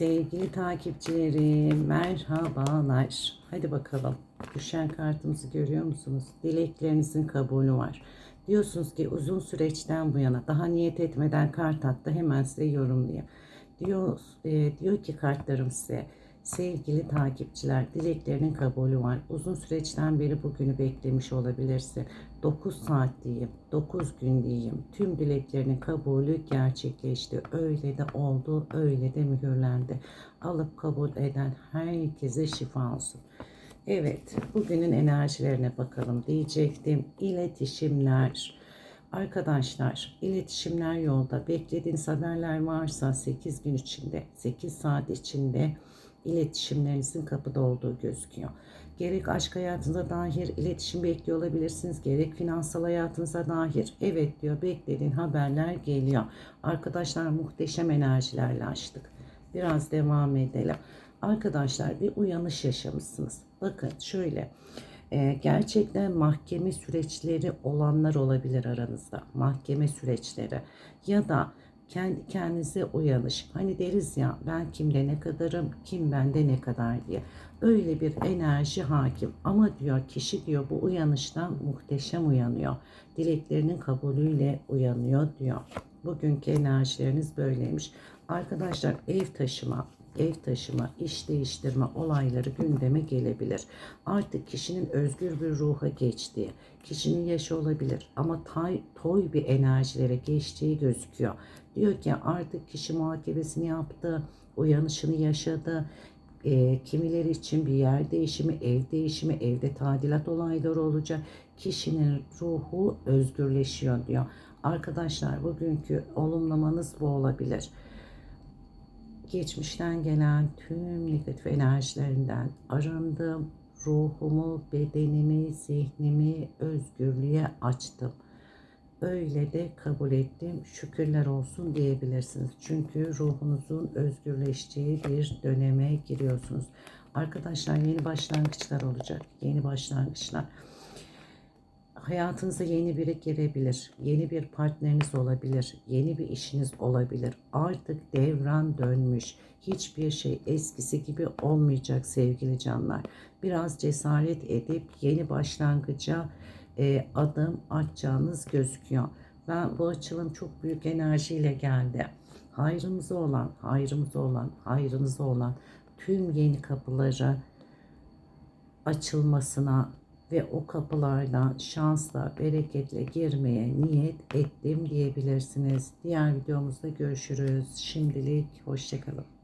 Sevgili takipçilerim, merhabalar. Hadi bakalım. Düşen kartımızı görüyor musunuz? Dileklerinizin kabulü var. Diyorsunuz ki uzun süreçten bu yana daha niyet etmeden kart attı. Hemen size yorumlayayım. Diyor, e, diyor ki kartlarım size sevgili takipçiler dileklerinin kabulü var. Uzun süreçten beri bugünü beklemiş olabilirsin. 9 saat diyeyim, 9 gün diyeyim. Tüm dileklerinin kabulü gerçekleşti. Öyle de oldu, öyle de mühürlendi. Alıp kabul eden herkese şifa olsun. Evet, bugünün enerjilerine bakalım diyecektim. İletişimler. Arkadaşlar, iletişimler yolda. Beklediğiniz haberler varsa 8 gün içinde, 8 saat içinde iletişimlerinizin kapıda olduğu gözüküyor. Gerek aşk hayatınıza dair iletişim bekliyor olabilirsiniz. Gerek finansal hayatınıza dair. Evet diyor beklediğin haberler geliyor. Arkadaşlar muhteşem enerjilerle açtık. Biraz devam edelim. Arkadaşlar bir uyanış yaşamışsınız. Bakın şöyle. E, gerçekten mahkeme süreçleri olanlar olabilir aranızda. Mahkeme süreçleri ya da kendi kendinize uyanış. Hani deriz ya ben kimde ne kadarım, kim bende ne kadar diye. Öyle bir enerji hakim. Ama diyor kişi diyor bu uyanıştan muhteşem uyanıyor. Dileklerinin kabulüyle uyanıyor diyor. Bugünkü enerjileriniz böyleymiş. Arkadaşlar ev taşıma, ev taşıma, iş değiştirme olayları gündeme gelebilir. Artık kişinin özgür bir ruha geçtiği, kişinin yaşı olabilir ama tay, toy bir enerjilere geçtiği gözüküyor. Diyor ki artık kişi muhakemesini yaptı, uyanışını yaşadı. E, kimileri için bir yer değişimi, ev değişimi, evde tadilat olayları olacak. Kişinin ruhu özgürleşiyor diyor. Arkadaşlar bugünkü olumlamanız bu olabilir geçmişten gelen tüm negatif enerjilerinden arındım. Ruhumu, bedenimi, zihnimi özgürlüğe açtım. Öyle de kabul ettim. Şükürler olsun diyebilirsiniz. Çünkü ruhunuzun özgürleştiği bir döneme giriyorsunuz. Arkadaşlar yeni başlangıçlar olacak. Yeni başlangıçlar hayatınıza yeni biri girebilir. Yeni bir partneriniz olabilir. Yeni bir işiniz olabilir. Artık devran dönmüş. Hiçbir şey eskisi gibi olmayacak sevgili canlar. Biraz cesaret edip yeni başlangıca e, adım atacağınız gözüküyor. Ben bu açılım çok büyük enerjiyle geldi. Hayrımıza olan, hayrımıza olan, hayrınıza olan tüm yeni kapıları açılmasına ve o kapılardan şansla, bereketle girmeye niyet ettim diyebilirsiniz. Diğer videomuzda görüşürüz. Şimdilik hoşçakalın.